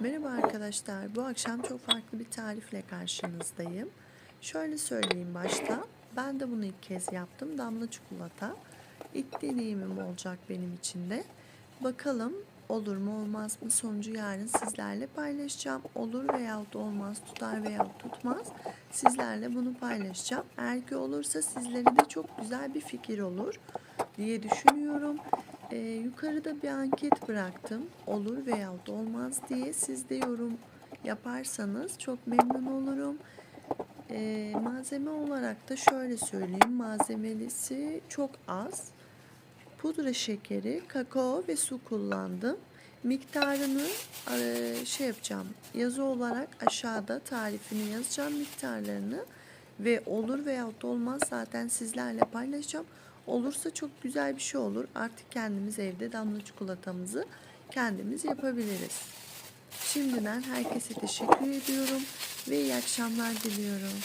Merhaba arkadaşlar. Bu akşam çok farklı bir tarifle karşınızdayım. Şöyle söyleyeyim başta. Ben de bunu ilk kez yaptım. Damla çikolata. İlk deneyimim olacak benim için de. Bakalım olur mu olmaz mı sonucu yarın sizlerle paylaşacağım. Olur veyahut olmaz, tutar veyahut tutmaz. Sizlerle bunu paylaşacağım. Eğer ki olursa sizlere de çok güzel bir fikir olur diye düşünüyorum. Ee, yukarıda bir anket bıraktım. Olur veyahut olmaz diye. Siz de yorum yaparsanız çok memnun olurum. Ee, malzeme olarak da şöyle söyleyeyim. Malzemelisi çok az. Pudra şekeri, kakao ve su kullandım. Miktarını e, şey yapacağım. Yazı olarak aşağıda tarifini yazacağım miktarlarını ve olur veyahut olmaz zaten sizlerle paylaşacağım. Olursa çok güzel bir şey olur. Artık kendimiz evde damla çikolatamızı kendimiz yapabiliriz. Şimdiden herkese teşekkür ediyorum ve iyi akşamlar diliyorum.